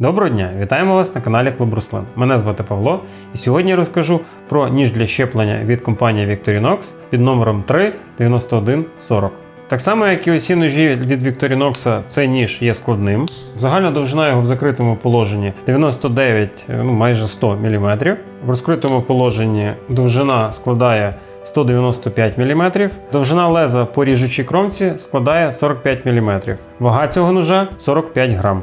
Доброго дня! Вітаємо вас на каналі Клуб Руслин. Мене звати Павло, і сьогодні я розкажу про ніж для щеплення від компанії Victorinox під номером 39140. Так само, як і усі ножі від Victorinox, цей ніж є складним. Загальна довжина його в закритому положенні 99, ну майже 100 мм. В розкритому положенні довжина складає 195 мм. Довжина леза по ріжучій кромці складає 45 мм. Вага цього ножа 45 грам.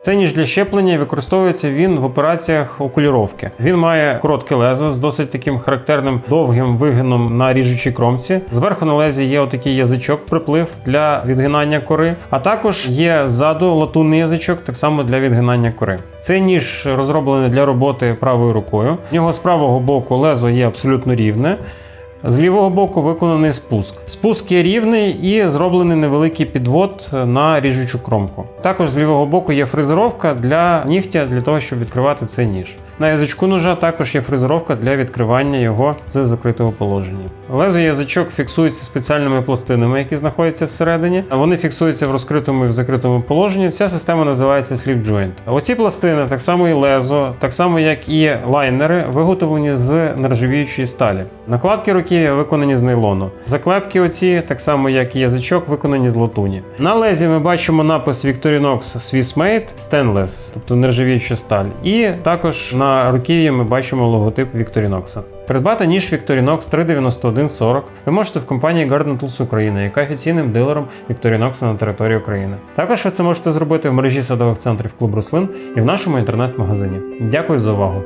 Цей ніж для щеплення використовується він в операціях окуліровки. Він має коротке лезо з досить таким характерним довгим вигином на ріжучій кромці. Зверху на лезі є отакий язичок, приплив для відгинання кори, а також є ззаду латунний язичок, так само для відгинання кори. Цей ніж розроблений для роботи правою рукою. В нього з правого боку лезо є абсолютно рівне. З лівого боку виконаний спуск. Спуск є рівний і зроблений невеликий підвод на ріжучу кромку. Також з лівого боку є фрезеровка для нігтя для того, щоб відкривати цей ніж. На язичку ножа також є фрезеровка для відкривання його з закритого положення. Лезо язичок фіксується спеціальними пластинами, які знаходяться всередині. Вони фіксуються в розкритому і в закритому положенні. Ця система називається Slip Joint. Оці пластини, так само і лезо, так само як і лайнери, виготовлені з нержавіючої сталі. Накладки руків'я виконані з нейлону. Заклепки оці, так само як і язичок, виконані з латуні. На лезі ми бачимо напис Victorinox Swiss Made Stainless, тобто нержавіюча сталь. І також на руків'ї ми бачимо логотип Victorinox. Придбати ніж Victorinox 39140 ви можете в компанії Garden Tools України, яка офіційним дилером Victorinox на території України. Також ви це можете зробити в мережі садових центрів Клуб Рослин і в нашому інтернет-магазині. Дякую за увагу!